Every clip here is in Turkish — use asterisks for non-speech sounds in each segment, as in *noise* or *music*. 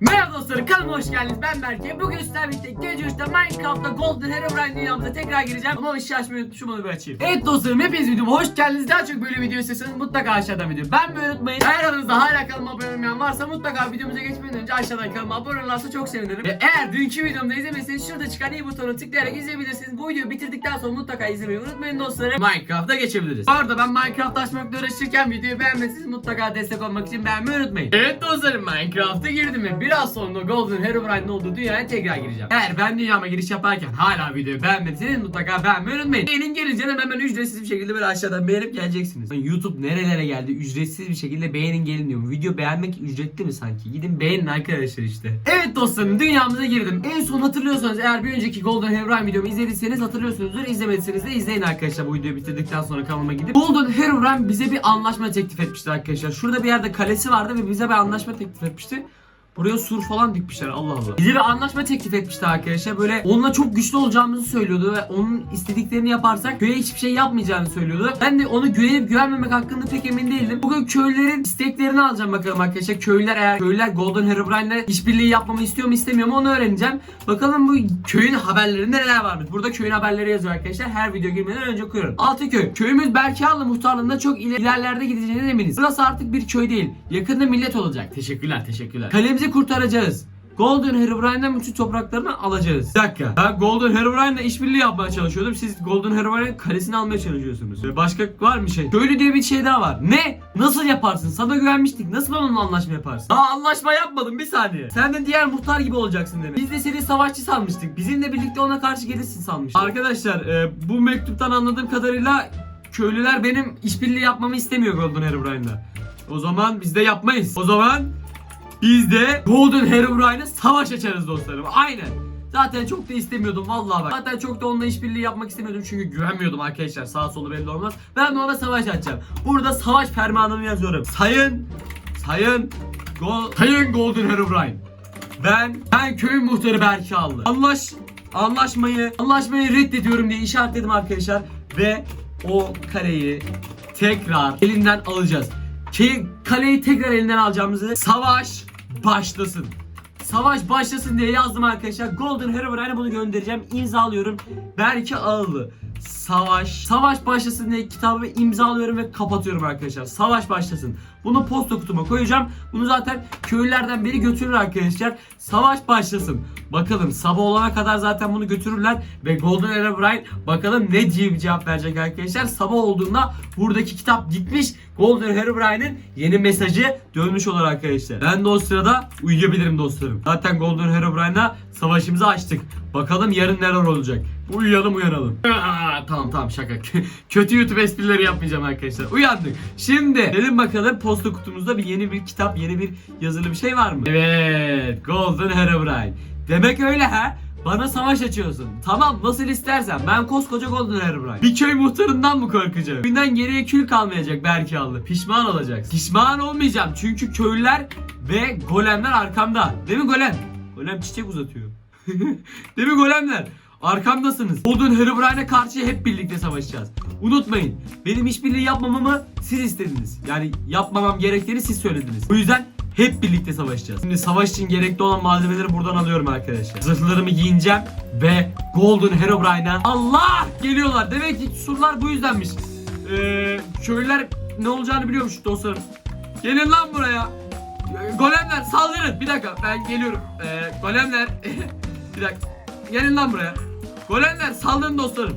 Merhaba dostlarım kanalıma hoş geldiniz. Ben Berke. Bugün sizlerle birlikte gece 3'te Minecraft'ta Golden Herobrine dünyamıza tekrar gireceğim. Ama ışığı açmayı unutmuşum onu bir açayım. Evet dostlarım hepiniz videoma hoş geldiniz. Daha çok böyle video istiyorsanız mutlaka aşağıdan video Beğenmeyi unutmayın. Eğer aranızda hala kanalıma abone olmayan varsa mutlaka videomuza geçmeden önce aşağıdan kanalıma abone olurlarsa çok sevinirim. Ve eğer dünkü videomda izlemediyseniz şurada çıkan i butonuna tıklayarak izleyebilirsiniz. Bu videoyu bitirdikten sonra mutlaka izlemeyi unutmayın dostlarım. Minecraft'a geçebiliriz. Bu arada ben Minecraft açmakla uğraşırken videoyu beğenmediyseniz mutlaka destek olmak için beğenmeyi unutmayın. Evet dostlarım Minecraft'a girdim ve biraz sonra Golden Herobrine'in olduğu dünyaya tekrar gireceğim. Eğer ben dünyama giriş yaparken hala videoyu beğenmediyseniz mutlaka beğenmeyi unutmayın. Beğenin gelince de hemen ücretsiz bir şekilde böyle aşağıdan beğenip geleceksiniz. Lan YouTube nerelere geldi ücretsiz bir şekilde beğenin gelin diyorum. Video beğenmek ücretli mi sanki? Gidin beğenin arkadaşlar işte. Evet dostlarım dünyamıza girdim. En son hatırlıyorsanız eğer bir önceki Golden Herobrine videomu izlediyseniz hatırlıyorsunuzdur. İzlemediyseniz de izleyin arkadaşlar bu videoyu bitirdikten sonra kanalıma gidip. Golden Herobrine bize bir anlaşma teklif etmişti arkadaşlar. Şurada bir yerde kalesi vardı ve bize bir anlaşma teklif etmişti. Buraya sur falan dikmişler Allah Allah. Bize bir anlaşma teklif etmişti arkadaşlar. Böyle onunla çok güçlü olacağımızı söylüyordu ve onun istediklerini yaparsak köye hiçbir şey yapmayacağını söylüyordu. Ben de onu güvenip güvenmemek hakkında pek emin değildim. Bugün köylülerin isteklerini alacağım bakalım arkadaşlar. Köylüler eğer köylüler Golden Herobrine'le işbirliği yapmamı istiyor mu istemiyor mu onu öğreneceğim. Bakalım bu köyün haberlerinde neler varmış. Burada köyün haberleri yazıyor arkadaşlar. Her video girmeden önce okuyorum. Altıköy. Köyümüz Berkehanlı muhtarlığında çok iler- ilerlerde gideceğine eminiz. Burası artık bir köy değil. Yakında millet olacak. Teşekkürler teşekkürler. Kalemizi kurtaracağız. Golden Herobrine'den bütün topraklarını alacağız. Bir dakika. Ben Golden Herobrine'la işbirliği yapmaya çalışıyordum. Siz Golden Herobrine'in kalesini almaya çalışıyorsunuz. Başka var mı şey? Köylü diye bir şey daha var. Ne? Nasıl yaparsın? Sana güvenmiştik. Nasıl onunla anlaşma yaparsın? Daha anlaşma yapmadım bir saniye. Sen de diğer muhtar gibi olacaksın demek. Biz de seni savaşçı sanmıştık. Bizimle birlikte ona karşı gelirsin sanmıştık. Arkadaşlar e, bu mektuptan anladığım kadarıyla köylüler benim işbirliği yapmamı istemiyor Golden Herobrine'la. O zaman biz de yapmayız. O zaman biz de Golden Herobrine'e savaş açarız dostlarım. Aynen. Zaten çok da istemiyordum vallahi bak. Zaten çok da onunla işbirliği yapmak istemiyordum çünkü güvenmiyordum arkadaşlar. Sağ solu belli olmaz. Ben de ona savaş açacağım. Burada savaş fermanımı yazıyorum. Sayın Sayın Gol Sayın Golden Herobrine. Ben ben köyün muhtarı Berkallı. Anlaş anlaşmayı anlaşmayı reddediyorum diye işaretledim arkadaşlar ve o kaleyi tekrar elinden alacağız. Ki kaleyi tekrar elinden alacağımızı savaş başlasın. Savaş başlasın diye yazdım arkadaşlar. Golden Herobrine'e bunu göndereceğim. İmzalıyorum. Berke Ağlı. Savaş. Savaş başlasın diye kitabı imzalıyorum ve kapatıyorum arkadaşlar. Savaş başlasın. Bunu posta kutuma koyacağım. Bunu zaten köylülerden biri götürür arkadaşlar. Savaş başlasın. Bakalım sabah olana kadar zaten bunu götürürler ve Golden Herobrine bakalım ne diye bir cevap verecek arkadaşlar. Sabah olduğunda buradaki kitap gitmiş. Golden Herobrine'in yeni mesajı dönmüş olur arkadaşlar. Ben de o sırada uyuyabilirim dostlarım. Zaten Golden Herobrine'la savaşımızı açtık. Bakalım yarın neler olacak. Uyuyalım uyanalım. Tamam tamam şaka. *laughs* Kötü YouTube esprileri yapmayacağım arkadaşlar. Uyandık. Şimdi dedim bakalım posta kutumuzda bir yeni bir kitap, yeni bir yazılı bir şey var mı? Evet. Golden Herobrine. Demek öyle ha. Bana savaş açıyorsun. Tamam nasıl istersen. Ben koskoca Golden Herobrine. Bir köy muhtarından mı korkacağım? Köyünden geriye kül kalmayacak belki aldı. Pişman olacaksın. Pişman olmayacağım. Çünkü köylüler ve golemler arkamda. Değil mi golem? Golem çiçek uzatıyor. *laughs* Değil mi golemler? Arkamdasınız. Golden Herobrine'e karşı hep birlikte savaşacağız. Unutmayın. Benim işbirliği yapmamamı siz istediniz. Yani yapmamam gerektiğini siz söylediniz. Bu yüzden hep birlikte savaşacağız. Şimdi savaş için gerekli olan malzemeleri buradan alıyorum arkadaşlar. Zırhlarımı giyineceğim ve Golden Herobrine'a Allah geliyorlar. Demek ki surlar bu yüzdenmiş. Ee, köylüler ne olacağını biliyormuş dostlarım. Gelin lan buraya. Ee, Golemler saldırın. Bir dakika ben geliyorum. Ee, golemler. *laughs* bir dakika. Gelin lan buraya. Golemler saldırın dostlarım.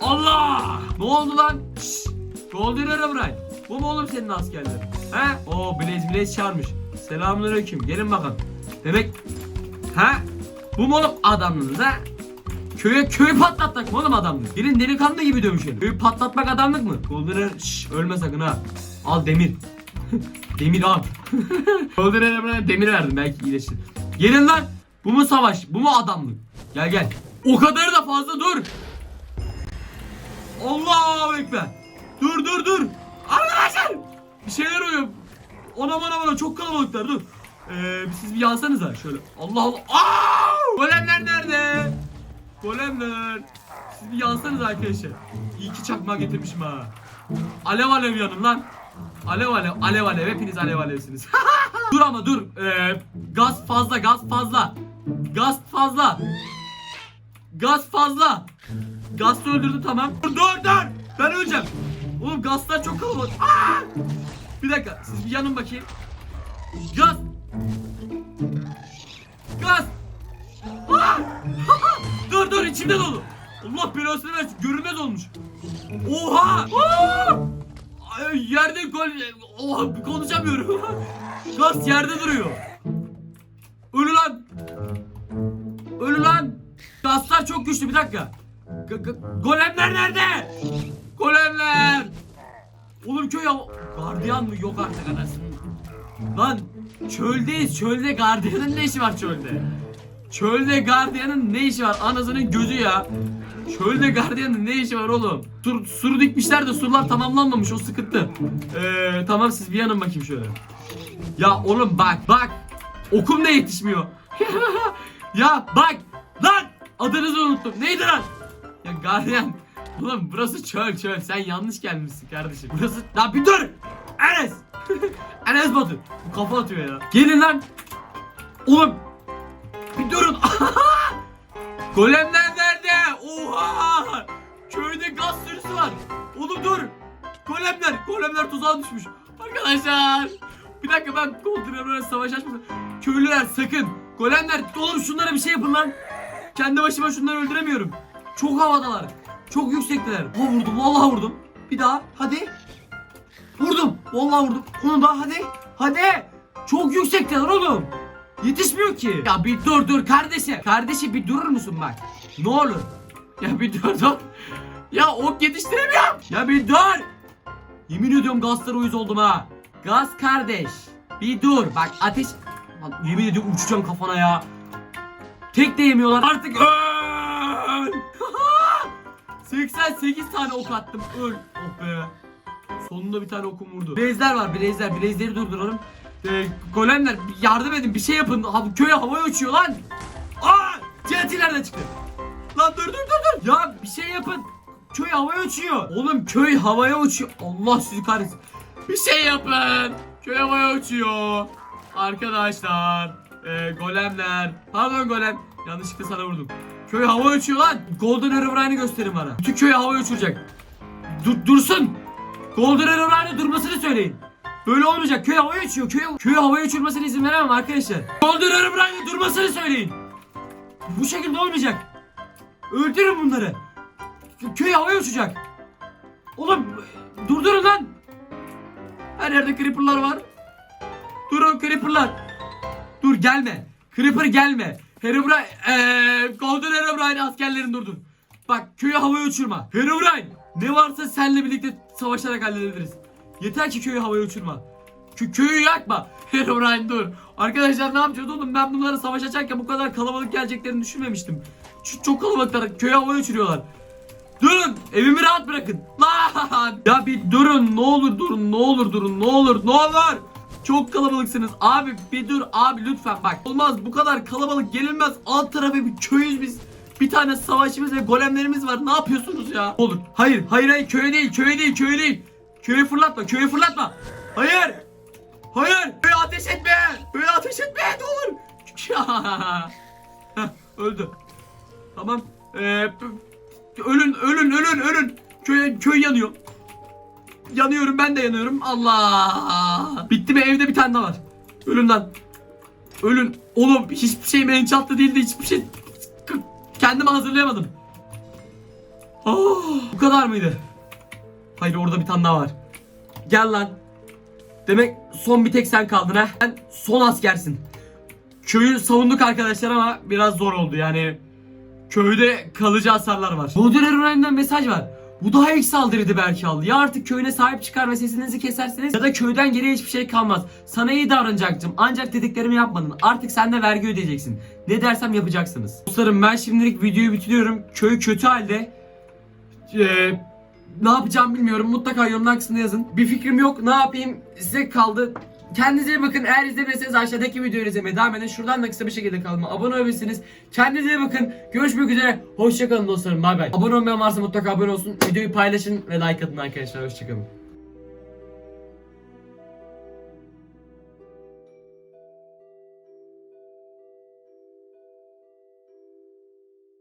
Allah! Ne oldu lan? Şşş. Golden Herobrine. Bu mu oğlum senin askerlerin? He? Oo Blaze Blaze çağırmış. Selamünaleyküm. Gelin bakalım. Demek ha? Bu mu oğlum adamlığınız ha? Köye köy patlatmak mı oğlum adamlık? Gelin delikanlı gibi dövüşelim. Köyü patlatmak adamlık mı? Golden Her- Şşş ölme sakın ha. Al demir. *laughs* demir al. *laughs* Herobrine'e demir verdim belki iyileşir. Gelin lan. Bu mu savaş? Bu mu adamlık? Gel gel. O kadar da fazla dur. Allahu Ekber. Dur dur dur. Arkadaşlar. Bir şeyler oluyor. Ona bana bana çok kalabalıklar dur. Ee, siz bir yansanıza şöyle. Allah Allah. Aa! Golemler nerede? Golemler. Siz bir yansanız arkadaşlar. İyi ki çakma getirmişim ha. Alev alev yanım lan. Alev alev alev alev hepiniz alev alevsiniz. *laughs* Dur ama dur. Ee, gaz fazla gaz fazla. Gaz fazla. Gaz fazla. Gaz öldürdü tamam. Dur dur. Ben öleceğim. Oğlum gazlar çok kalabalık. Aa! Bir dakika siz bir yanın bakayım. Gaz. Gaz. Aa! *laughs* dur dur içimde dolu. Allah belasını versin görünmez olmuş. Oha! Aa! Ay, Yerde gol... Oha konuşamıyorum. *laughs* Gaz yerde duruyor. Ölü lan. Çok güçlü bir dakika. G- golemler nerede? Golemler. Oğlum köy ya... Gardiyan mı? Yok artık anasını. Lan çöldeyiz. Çölde gardiyanın ne işi var çölde? Çölde gardiyanın ne işi var? Anasının gözü ya. Çölde gardiyanın ne işi var oğlum? Sur, suru dikmişler de surlar tamamlanmamış o sıkıntı. Ee, tamam siz bir yanın bakayım şöyle. Ya oğlum bak bak. Okum da yetişmiyor. *laughs* ya bak lan adınızı unuttum. Neydi lan? Ya gardiyan. Oğlum burası çöl çöl. Sen yanlış gelmişsin kardeşim. Burası... Lan bir dur. Enes. *laughs* Enes Batur. Bu kafa atıyor ya. Gelin lan. Oğlum. Bir durun. *laughs* Golemler nerede? Oha! Köyde gaz sürüsü var. Oğlum dur. Golemler. Golemler tuzağa düşmüş. Arkadaşlar. Bir dakika ben kontrolörle savaş açmasın. Köylüler sakın. Golemler. Oğlum şunlara bir şey yapın lan. Kendi başıma şunları öldüremiyorum. Çok havadalar. Çok yüksekteler. Ha vurdum. Vallahi vurdum. Bir daha. Hadi. Vurdum. Vallahi vurdum. Onu daha hadi. Hadi. Çok yüksekteler oğlum. Yetişmiyor ki. Ya bir dur dur kardeşim. Kardeşim bir durur musun bak? Ne olur. Ya bir dur dur. Ya ok yetiştiremiyorum. Ya bir dur. Yemin ediyorum gazlara uyuz oldum ha. Gaz kardeş. Bir dur. Bak ateş. Yemin ediyorum uçacağım kafana ya. Tek de yemiyorlar. Artık öl. *laughs* 88 tane ok attım. Öl. Oh be. Sonunda bir tane okum vurdu. Brezler var brezler. Brezleri durduralım. Ee, golemler yardım edin bir şey yapın. Ha, köye havaya uçuyor lan. Aa! TNT nereden çıktı? Lan dur dur dur dur. Ya bir şey yapın. Köy havaya uçuyor. Oğlum köy havaya uçuyor. Allah sizi kahretsin. Bir şey yapın. Köy havaya uçuyor. Arkadaşlar. E, golemler. Pardon golem. Yanlışlıkla sana vurdum. Köy havaya uçuyor lan. Golden Herobrine'i gösterin bana. Bütün köy havaya uçuracak. Dur, dursun. Golden Herobrine'e durmasını söyleyin. Böyle olmayacak. Köy havaya uçuyor. Köy, köy havaya uçurmasına izin veremem arkadaşlar. Golden Herobrine'e durmasını söyleyin. Bu şekilde olmayacak. Öldürün bunları. Köy havaya uçacak. Oğlum durdurun lan. Her yerde creeper'lar var. Durun creeper'lar. Dur gelme. Creeper gelme. Herobrine, eee Golden Herobrine askerlerini durdur. Bak köyü havaya uçurma. Herobrine ne varsa seninle birlikte savaşarak halledebiliriz. Yeter ki köyü havaya uçurma. Kö- köyü yakma. *laughs* Herobrine dur. Arkadaşlar ne yapacağız oğlum ben bunlara savaş açarken bu kadar kalabalık geleceklerini düşünmemiştim. Ç- çok kalabalıklar köyü havaya uçuruyorlar. Durun evimi rahat bırakın. Lan ya bir durun ne olur durun ne olur durun ne olur ne olur. Çok kalabalıksınız abi bir dur abi lütfen bak. Olmaz bu kadar kalabalık gelinmez alt tarafı bir köyüz biz. Bir tane savaşçımız ve golemlerimiz var ne yapıyorsunuz ya? Olur hayır hayır hayır köye değil köye değil köye değil. Köyü fırlatma köyü fırlatma. Hayır. Hayır köye ateş etme. Köye ateş etme ne olur. *laughs* Heh, öldü. Tamam. Ee, Ölün ölün ölün ölün. Köy köy yanıyor. Yanıyorum ben de yanıyorum. Allah. Bitti mi evde bir tane daha var. Ölün lan. Ölün. Oğlum hiçbir şeyim enchantlı değildi hiçbir şey. K- Kendimi hazırlayamadım. Oh, bu kadar mıydı? Hayır orada bir tane daha var. Gel lan. Demek son bir tek sen kaldın ha. Sen son askersin. Köyü savunduk arkadaşlar ama biraz zor oldu yani. Köyde kalıcı hasarlar var. Herobrine'den mesaj var. Bu daha ilk saldırıydı belki aldı. Ya artık köyüne sahip çıkar ve sesinizi keserseniz ya da köyden geriye hiçbir şey kalmaz. Sana iyi davranacaktım ancak dediklerimi yapmadın. Artık sen de vergi ödeyeceksin. Ne dersem yapacaksınız. Dostlarım ben şimdilik videoyu bitiriyorum. Köy kötü halde. Ee, ne yapacağım bilmiyorum. Mutlaka yorumlar kısmına yazın. Bir fikrim yok. Ne yapayım? Size kaldı. Kendinize iyi bakın. Eğer izlemediyseniz aşağıdaki videoyu izlemeye devam edin. Şuradan da kısa bir şekilde kanalıma abone olabilirsiniz. Kendinize iyi bakın. Görüşmek üzere. Hoşçakalın dostlarım. Bay bay. Abone olmayan varsa mutlaka abone olsun. Videoyu paylaşın ve like atın arkadaşlar. Hoşçakalın.